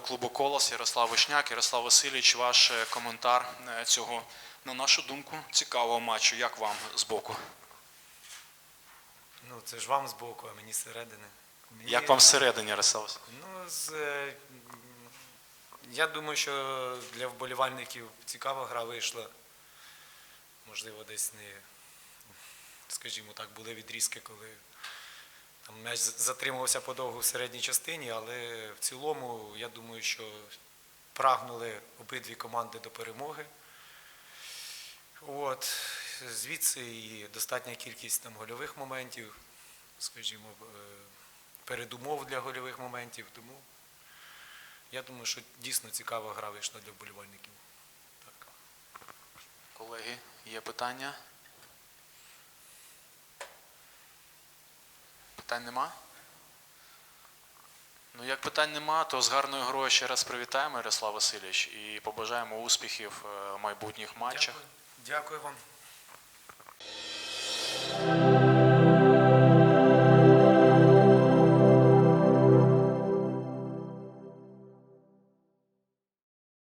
клубу Колос Ярослав Вишняк. Ярослав Васильович, ваш е, коментар е, цього, на нашу думку, цікавого матчу. Як вам збоку? Ну, це ж вам збоку, а мені зсередини. Мені- Як вам всередині, Ярослав? Васильович? Ну, з, е, я думаю, що для вболівальників цікава гра вийшла. Можливо, десь не, скажімо так, були відрізки, коли м'яч затримувався подовго в середній частині, але в цілому я думаю, що прагнули обидві команди до перемоги. От, звідси і достатня кількість там гольових моментів, скажімо, е, передумов для гольових моментів. Тому я думаю, що дійсно цікава гра вийшла для вболівальників. Так. Колеги, є питання? Питань нема? Ну, як питань нема, то з гарною грою ще раз привітаємо Ярослав Васильович і побажаємо успіхів е, в майбутніх матчах. Дякую. Дякую вам.